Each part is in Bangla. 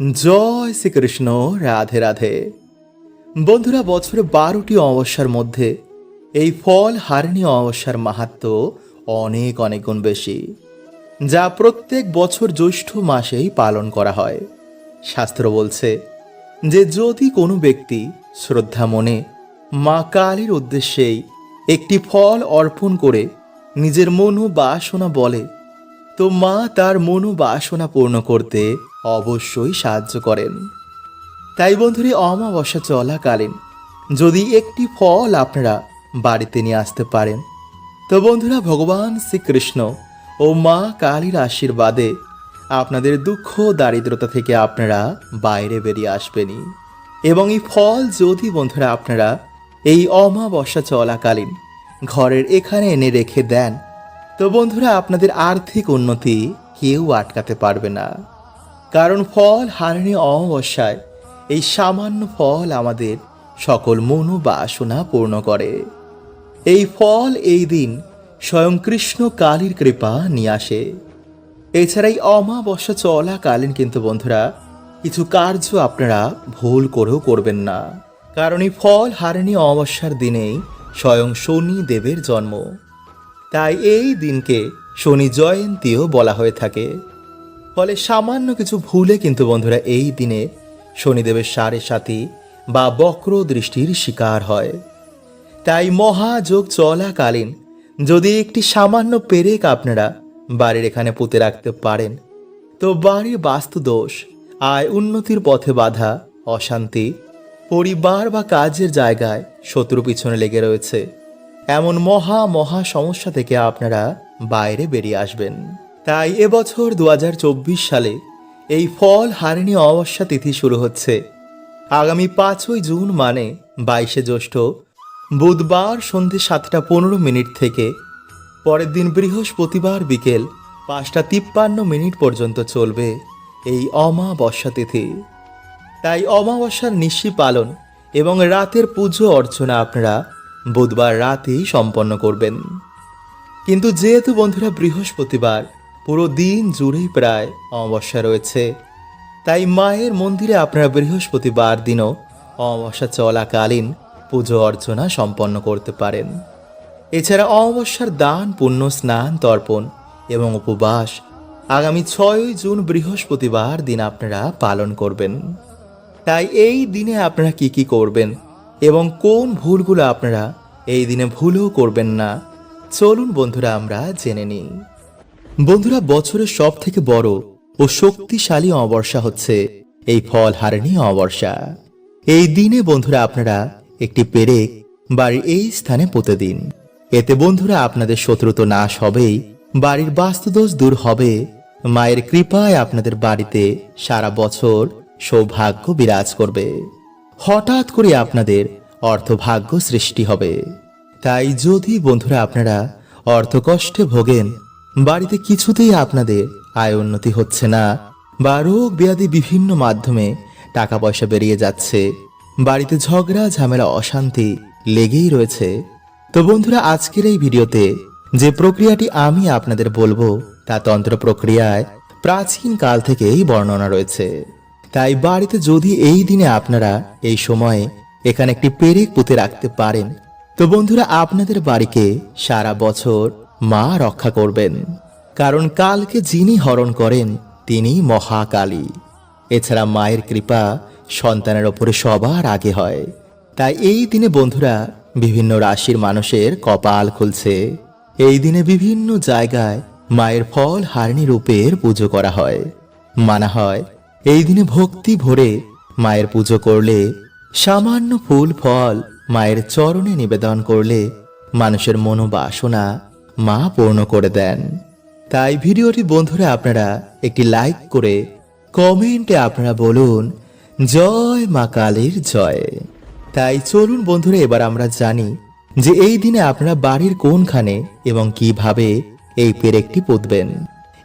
জয় শ্রীকৃষ্ণ, রাধে রাধে। বন্ধুরা, বছরে বারোটি অমাবস্যার মধ্যে এই ফল হারিণী অমাবস্যার মাহাত্ম অনেক অনেক গুণ বেশি, যা প্রত্যেক বছর জ্যৈষ্ঠ মাসেই পালন করা হয়। শাস্ত্র বলছে যে, যদি কোনো ব্যক্তি শ্রদ্ধা মনে মা কালীর উদ্দেশ্যেই একটি ফল অর্পণ করে নিজের মনো বাসনা বলে তো মা তার মনোবাসনা পূর্ণ করতে অবশ্যই সাহায্য করেন। তাই বন্ধুরি, অমাবস্যা চলাকালীন যদি একটি ফল আপনারা বাড়িতে নিয়ে আসতে পারেন, তো বন্ধুরা, ভগবান শ্রীকৃষ্ণ ও মা কালীর আশীর্বাদে আপনাদের দুঃখ দারিদ্রতা থেকে আপনারা বাইরে বেরিয়ে আসবেনই। এবং এই ফল যদি বন্ধুরা আপনারা এই অমাবস্যা চলাকালীন ঘরের এখানে এনে রেখে দেন তো বন্ধুরা, আপনাদের আর্থিক উন্নতি কেউ আটকাতে পারবে না। কারণ ফল হারণে অমাবস্যায় এই সামান্য ফল আমাদের সকল মনোবাসনা পূর্ণ করে। এই ফল এই দিন স্বয়ং কৃষ্ণ কালীর কৃপা নিয়ে আসে। এছাড়া এই অমাবস্যা চলাকালীন কিন্তু বন্ধুরা, কিছু কার্য আপনারা ভুল করেও করবেন না। কারণ এই ফল হারণী অমাবস্যার দিনেই স্বয়ং শনি দেবের জন্ম। তাই এই দিনকে শনি জয়ন্তীও বলা হয়ে থাকে। ফলে সামান্য কিছু ভুলে কিন্তু বন্ধুরা এই দিনে শনিদেবের সাড়ে সাথী বা বক্র দৃষ্টির শিকার হয়। তাই মহাযোগ চলাকালীন যদি একটি সামান্য পেরেক আপনারা বাড়ির এখানে পুঁতে রাখতে পারেন, তো বাড়ির বাস্তু দোষ আয় উন্নতির পথে বাধা, অশান্তি, পরিবার বা কাজের জায়গায় শত্রু পিছনে লেগে রয়েছে। এমন মহা মহা সমস্যা থেকে আপনারা বাইরে বেরিয়ে আসবেন। তাই এবছর দু হাজার চব্বিশ সালে এই ফল হারিণী অমাবস্যা তিথি শুরু হচ্ছে। আগামী পাঁচই জুন মানে বাইশে জ্যৈষ্ঠ বুধবার সন্ধে সাতটা পনেরো মিনিট থেকে পরের দিন বৃহস্পতিবার বিকেল পাঁচটা তিপ্পান্ন মিনিট পর্যন্ত চলবে এই অমাবস্যা তিথি। তাই অমাবস্যার নিশি পালন এবং রাতের পুজো অর্চনা আপনারা বুধবার রাতেই সম্পন্ন করবেন। কিন্তু যেহেতু বন্ধুরা বৃহস্পতিবার, পুরো দিন জুড়েই প্রায় অমাবস্যা রয়েছে। তাই মায়ের মন্দিরে আপনারা বৃহস্পতিবার দিনও অমাবস্যা চলাকালীন পুজো অর্চনা সম্পন্ন করতে পারেন। এছাড়া অমাবস্যার দান, পুণ্য, স্নান, তর্পণ এবং উপবাস আগামী ছয়ই জুন বৃহস্পতিবার দিন আপনারা পালন করবেন। তাই এই দিনে আপনারা কি কি করবেন এবং কোন ভুলগুলো আপনারা এই দিনে ভুলও করবেন না? চলুন বন্ধুরা, আমরা জেনে নিই। বন্ধুরা, বছরের সব থেকে বড় ও শক্তিশালী অমাবস্যা হচ্ছে এই ফল হারেনি অমাবস্যা। এই দিনে বন্ধুরা, আপনারা একটি পেরেক বাড়ির এই স্থানে পুঁতে দিন এতে বন্ধুরা, আপনাদের শত্রু তো নাশ হবেই, বাড়ির বাস্তুদোষ দূর হবে। মায়ের কৃপায় আপনাদের বাড়িতে সারা বছর সৌভাগ্য বিরাজ করবে। হঠাৎ করে আপনাদের অর্থভাগ্য সৃষ্টি হবে। তাই যদি বন্ধুরা আপনারা অর্থকষ্টে ভোগেন, বাড়িতে কিছুতেই আপনাদের আয় উন্নতি হচ্ছে না, বা রোগ ব্যাধি বিভিন্ন মাধ্যমে টাকা পয়সা বেরিয়ে যাচ্ছে, বাড়িতে ঝগড়া, ঝামেলা, অশান্তি লেগেই রয়েছে, তো বন্ধুরা আজকের এই ভিডিওতে যে প্রক্রিয়াটি আমি আপনাদের বলব, তা তন্ত্র প্রক্রিয়ায় প্রাচীন কাল থেকেই বর্ণনা রয়েছে। তাই বাড়িতে যদি এই দিনে আপনারা এই সময়ে এখানে একটি পেরেক পুঁতে রাখতে পারেন, তো বন্ধুরা আপনাদের বাড়িকে সারা বছর মা রক্ষা করবেন। কারণ কালকে যিনি হরণ করেন তিনি মহাকালী। এছাড়া মায়ের কৃপা সন্তানের ওপরে সবার আগে হয়। তাই এই দিনে বন্ধুরা বিভিন্ন রাশির মানুষের কপাল খুলছে। এই দিনে বিভিন্ন জায়গায় মায়ের ফল হারিণী রূপের পুজো করা হয়। মানা হয় এই দিনে ভক্তি ভরে মায়ের পুজো করলে, সামান্য ফুল, ফল মায়ের চরণে নিবেদন করলে মানুষের মনোবাসনা মা পূর্ণ করে দেন। তাই ভিডিওটি বন্ধুরা আপনারা একটি লাইক করে কমেন্টে আপনারা বলুন, জয় মা কালীর জয়। তাই চলুন বন্ধুরা, এবার আমরা জানি যে এই দিনে আপনারা বাড়ির কোনখানে এবং কীভাবে এই পেরেকটি পুঁতবেন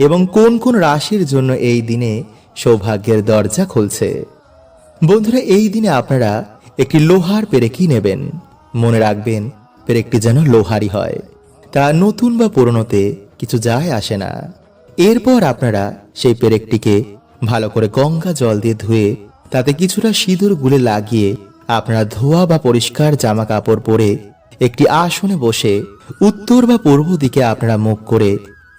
এবং কোন কোন রাশির জন্য এই দিনে সৌভাগ্যের দরজা খুলছে। বন্ধুরা, এই দিনে আপনারা একটি লোহার পেরেকই নেবেন। মনে রাখবেন, পেরেকটি যেন লোহারই হয়। তা নতুন বা পুরনোতে কিছু যায় আসে না। এরপর আপনারা সেই পেরেকটিকে ভালো করে গঙ্গা জল দিয়ে ধুয়ে, তাতে কিছুটা সিঁদুর গুলে লাগিয়ে আপনারা ধোয়া বা পরিষ্কার জামা কাপড় পরে একটি আসনে বসে উত্তর বা পূর্ব দিকে আপনারা মুখ করে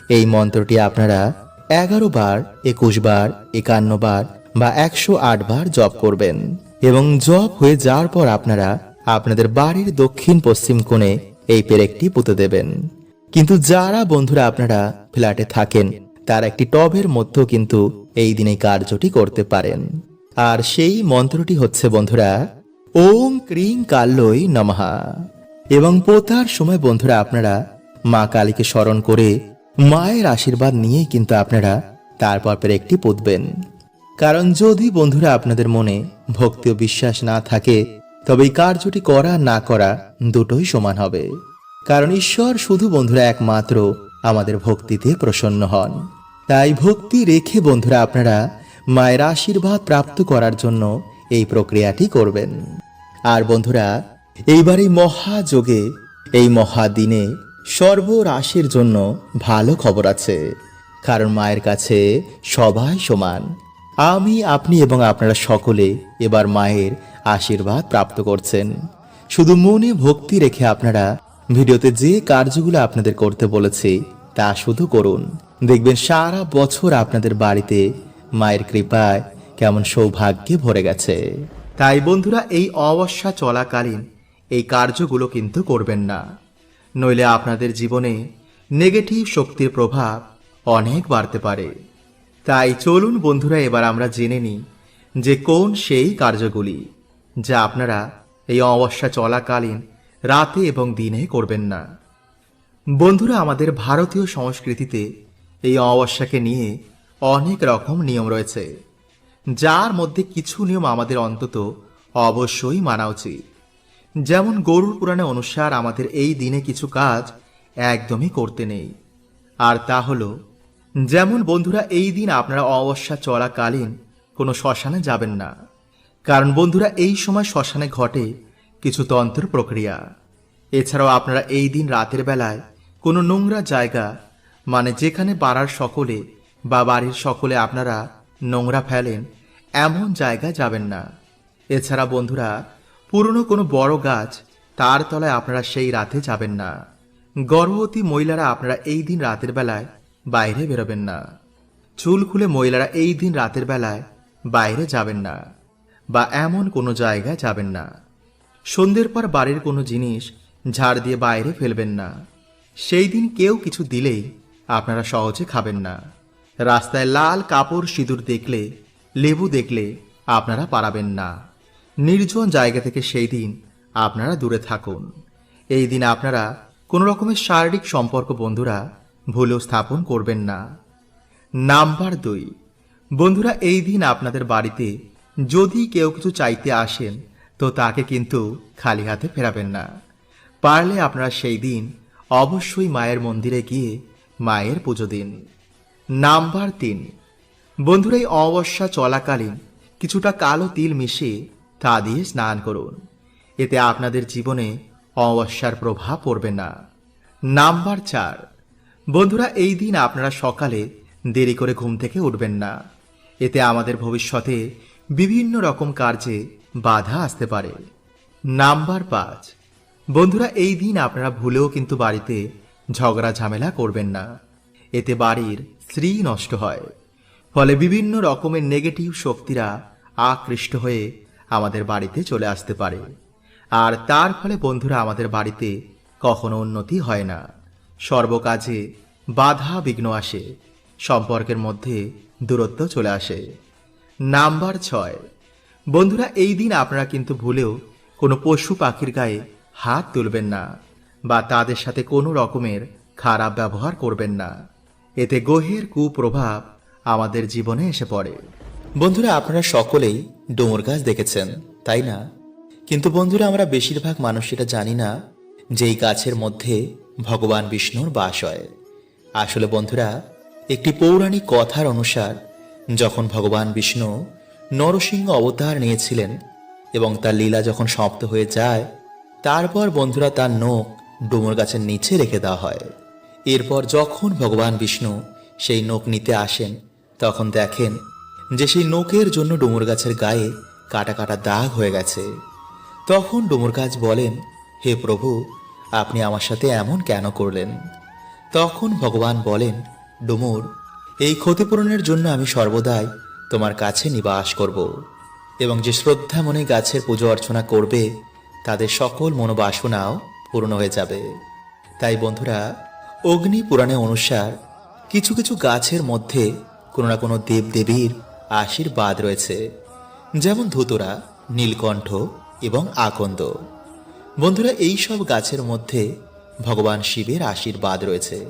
এই মন্ত্রটি আপনারা এগারো বার, একুশ বার, একান্ন বার বা একশো আট বার জপ করবেন। এবং জপ হয়ে যাওয়ার পর আপনারা আপনাদের বাড়ির দক্ষিণ পশ্চিম কোণে এই পেরেকটি পুঁতে দেবেন। কিন্তু যারা বন্ধুরা আপনারা ফ্ল্যাটে থাকেন, তার একটি টবের মধ্যেও কিন্তু এই দিনে কার্যটি করতে পারেন। আর সেই মন্ত্রটি হচ্ছে, বন্ধুরা ওম ক্রিং কাল্লই নমহা এবং পোতার সময়, বন্ধুরা, আপনারা মা কালীকে স্মরণ করে মায়ের আশীর্বাদ নিয়েই কিন্তু আপনারা তারপর একটি পুতবেন। কারণ যদি বন্ধুরা আপনাদের মনে ভক্তি ও বিশ্বাস না থাকে, তবে এই কার্যটি করা না করা দুটোই সমান হবে। কারণ ঈশ্বর শুধু বন্ধুরা একমাত্র আমাদের ভক্তিতে প্রসন্ন হন। তাই ভক্তি রেখে বন্ধুরা আপনারা মায়ের আশীর্বাদ প্রাপ্ত করার জন্য এই প্রক্রিয়াটি করবেন। আর বন্ধুরা, এইবার এই মহাযোগে, এই মহাদিনে সর্বরাশির জন্য ভালো খবর আছে, কারণ মায়ের কাছে সবাই সমান। আমি, আপনি এবং আপনারা সকলে এবার মায়ের আশীর্বাদ প্রাপ্ত করছেন। শুধু মনে ভক্তি রেখে আপনারা ভিডিওতে যে কার্যগুলো আপনাদের করতে বলেছি, তা শুধু করুন। দেখবেন সারা বছর আপনাদের বাড়িতে মায়ের কৃপায় কেমন সৌভাগ্যে ভরে গেছে। তাই বন্ধুরা, এই অবস্যা চলাকালীন এই কার্যগুলো কিন্তু করবেন না। নইলে আপনাদের জীবনে নেগেটিভ শক্তির প্রভাব অনেক বাড়তে পারে। তাই চলুন বন্ধুরা, এবার আমরা জেনে নিই যে কোন সেই কার্যগুলি যা আপনারা এই অমাবস্যা চলাকালীন রাতে এবং দিনে করবেন না। বন্ধুরা, আমাদের ভারতীয় সংস্কৃতিতে এই অমাবস্যাকে নিয়ে অনেক রকম নিয়ম রয়েছে। যার মধ্যে কিছু নিয়ম আমাদের অন্তত অবশ্যই মানা উচিত। যেমন গরুর পুরাণে অনুসার আমাদের এই দিনে কিছু কাজ একদমই করতে নেই। আর তা হলো, যেমন বন্ধুরা, এই দিন আপনারা অমাবস্যা চলাকালীন কোনো শ্মশানে যাবেন না। কারণ বন্ধুরা, এই সময় শ্মশানে ঘটে কিছু তন্ত্র প্রক্রিয়া। এছাড়াও আপনারা এই দিন রাতের বেলায় কোনো নোংরা জায়গা মানে যেখানে পাড়ার সকলে বা বাড়ির সকলে আপনারা নোংরা ফেলেন, এমন জায়গায় যাবেন না। এছাড়া বন্ধুরা পুরনো কোনো বড় গাছ, তার তলায় আপনারা সেই রাতে যাবেন না। গর্ভবতী মহিলারা আপনারা এই দিন রাতের বেলায় বাইরে বেরোবেন না। চুল খুলে মহিলারা এই দিন রাতের বেলায় বাইরে যাবেন না বা এমন কোনো জায়গায় যাবেন না। সন্ধ্যের পর বাড়ির কোনো জিনিস ঝাড় দিয়ে বাইরে ফেলবেন না। সেই দিন কেউ কিছু দিলেই আপনারা সহজে খাবেন না। রাস্তায় লাল কাপড় সিঁদুর দেখলে, লেবু দেখলে আপনারা পারাবেন না। নির্জন জায়গা থেকে সেই দিন আপনারা দূরে থাকুন। এই দিন আপনারা কোনো রকমের শারীরিক সম্পর্ক বন্ধুরা ভুলেও স্থাপন করবেন না। নাম্বার দুই, বন্ধুরা, এই দিন আপনাদের বাড়িতে যদি কেউ কিছু চাইতে আসেন, তো তাকে কিন্তু খালি হাতে ফেরাবেন না। পারলে আপনারা সেই দিন অবশ্যই মায়ের মন্দিরে গিয়ে মায়ের পুজো দিন। নাম্বার তিন, বন্ধুরা, এই অমাবস্যা চলাকালীন কিছুটা কালো তিল মিশিয়ে তা দিয়ে স্নান করুন। এতে আপনাদের জীবনে অমাবস্যার প্রভাব পড়বে না। নাম্বার চার। বন্ধুরা, এই দিন আপনারা সকালে দেরি করে ঘুম থেকে উঠবেন না। এতে আমাদের ভবিষ্যতে বিভিন্ন রকম কার্যে বাধা আসতে পারে। নাম্বার পাঁচ। বন্ধুরা, এই দিন আপনারা ভুলেও কিন্তু বাড়িতে ঝগড়া ঝামেলা করবেন না। এতে বাড়ির স্ত্রী নষ্ট হয়। ফলে বিভিন্ন রকমের নেগেটিভ শক্তিরা আকৃষ্ট হয়ে আমাদের বাড়িতে চলে আসতে পারে। আর তার ফলে বন্ধুরা আমাদের বাড়িতে কখনো উন্নতি হয় না। সর্বকাজে বাধা বিঘ্ন আসে, সম্পর্কের মধ্যে দূরত্ব চলে আসে। নাম্বার ছয়। বন্ধুরা, এই দিন আপনারা কিন্তু ভুলেও কোনো পশু পাখির গায়ে হাত তুলবেন না বা তাদের সাথে কোনো রকমের খারাপ ব্যবহার করবেন না। এতে গ্রহের কুপ্রভাব আমাদের জীবনে এসে পড়ে। বন্ধুরা, আপনারা সকলেই ডোমর গাছ দেখেছেন, তাই না? কিন্তু বন্ধুরা, আমরা বেশিরভাগ মানুষ এটা জানি না যে এই গাছের মধ্যে ভগবান বিষ্ণুর বাস হয়। আসলে বন্ধুরা, একটি পৌরাণিক কথার অনুসার যখন ভগবান বিষ্ণু নরসিংহ অবতার নিয়েছিলেন এবং তার লীলা যখন সমাপ্ত হয়ে যায়, তারপর বন্ধুরা তার নখ ডুমুর গাছের নিচে রেখে দেওয়া হয়। এরপর যখন ভগবান বিষ্ণু সেই নখ নিতে আসেন, তখন দেখেন যে সেই নোকের জন্য ডুমুর গাছের গায়ে কাটা কাটা দাগ হয়ে গেছে। তখন ডুমুর গাছ বলেন, হে প্রভু, আপনি আমার সাথে এমন কেন করলেন? তখন ভগবান বলেন, ডুমুর, এই ক্ষতিপূরণের জন্য আমি সর্বদাই তোমার কাছে নিবাস করব এবং যে শ্রদ্ধা মনে গাছের পুজো অর্চনা করবে, তাদের সকল মনোবাসনাও পূর্ণ হয়ে যাবে। তাই বন্ধুরা, অগ্নি পুরাণে অনুসার কিছু কিছু গাছের মধ্যে কোনো না কোনো দেবদেবীর আশীর্বাদ রয়েছে। যেমন ধুতরা, নীলকণ্ঠ এবং আকন্দ। বন্ধুরা, এই সব গাছের মধ্যে ভগবান শিবের আশীর্বাদ রয়েছে।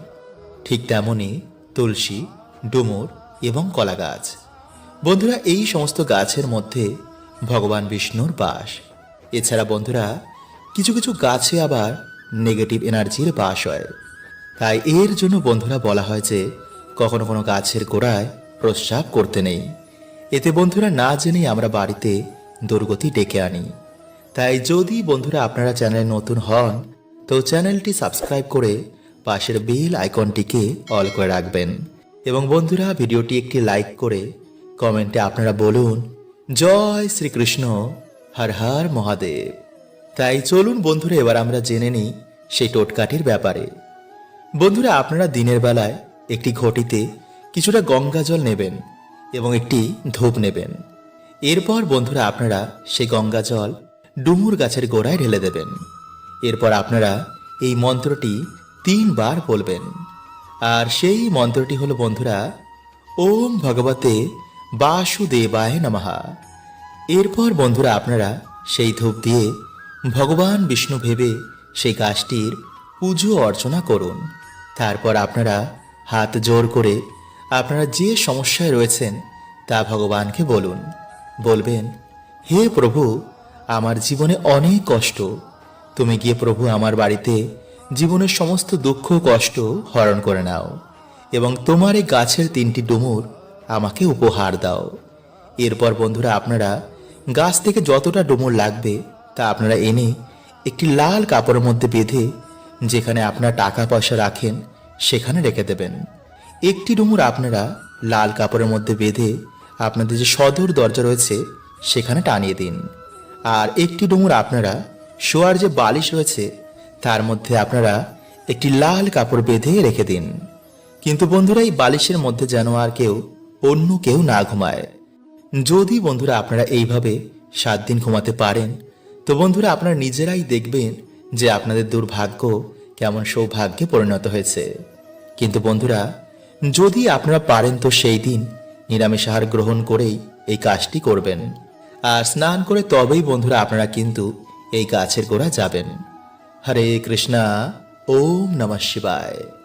ঠিক তেমনি তুলসী, ডুমুর এবং কলা গাছ বন্ধুরা, এই সমস্ত গাছের মধ্যে ভগবান বিষ্ণুর বাস। এছাড়া বন্ধুরা, কিছু কিছু গাছে আবার নেগেটিভ এনার্জির বাস হয়। তাই এর জন্য বন্ধুরা বলা হয় যে, কখনো কোনো গাছের গোড়ায় প্রস্রাব করতে নেই। এতে বন্ধুরা না জেনেই আমরা বাড়িতে দুর্গতি ডেকে আনি। তাই যদি বন্ধুরা আপনারা চ্যানেলে নতুন হন, তো চ্যানেলটি সাবস্ক্রাইব করে পাশের বেল আইকনটিকে অল করে রাখবেন। এবং বন্ধুরা ভিডিওটি একটি লাইক করে কমেন্টে আপনারা বলুন, জয় শ্রীকৃষ্ণ, হর হর মহাদেব। তাই চলুন বন্ধুরা, এবার আমরা জেনে নিই সেই টোটকাটির ব্যাপারে। বন্ধুরা, আপনারা দিনের বেলায় একটি ঘটিতে কিছুটা গঙ্গা জল নেবেন। এবং একটি ধূপ নেবেন। এরপর বন্ধুরা আপনারা সেই গঙ্গা জল ডুমুর গাছের গোড়ায় ঢেলে দেবেন। এরপর আপনারা এই মন্ত্রটি তিনবার বলবেন। আর সেই মন্ত্রটি হলো বন্ধুরা, ওম ভগবতে বাসুদেবায় নমহা এরপর বন্ধুরা আপনারা সেই ধূপ দিয়ে ভগবান বিষ্ণু ভেবে সেই গাছটির পুজো অর্চনা করুন। তারপর আপনারা হাত জোর করে আপনারা যে সমস্যায় রয়েছেন, তা ভগবানকে বলুন। বলবেন, হে প্রভু, আমার জীবনে অনেক কষ্ট। তুমি গিয়ে প্রভু আমার বাড়িতে জীবনের সমস্ত দুঃখ, কষ্ট হরণ করে নাও এবং তোমার এই গাছের তিনটি ডুমুর আমাকে উপহার দাও। এরপর বন্ধুরা, আপনারা গাছ থেকে যতটা ডুমুর লাগবে, তা আপনারা এনে একটি লাল কাপড়ের মধ্যে বেঁধে যেখানে আপনার টাকা পয়সা রাখেন, সেখানে রেখে দেবেন। একটি ডুমুর আপনারা লাল কাপড়ের মধ্যে বেঁধে আপনাদের যে সদর দরজা রয়েছে, সেখানে টানিয়ে দিন। আর একটি ডুমুর আপনারা শোয়ার যে বালিশ রয়েছে, তার মধ্যে আপনারা একটি লাল কাপড় বেঁধে রেখে দিন। কিন্তু বন্ধুরা, এই বালিশের মধ্যে যেন আর কেউ, অন্য কেউ না ঘুমায়। যদি বন্ধুরা আপনারা এইভাবে সাত দিন ঘুমাতে পারেন, তো বন্ধুরা আপনারা নিজেরাই দেখবেন যে আপনাদের দুর্ভাগ্য কেমন সৌভাগ্যে পরিণত হয়েছে। কিন্তু বন্ধুরা যদি আপনারা পারেন তো সেই দিন নিরামিষ আহার গ্রহণ করেই এই কাজটি করবেন। আর স্নান করে তবেই বন্ধুরা আপনারা কিন্তু এই গাছের গোড়া যাবেন। হরে কৃষ্ণা, ওম নমঃ শিবায়।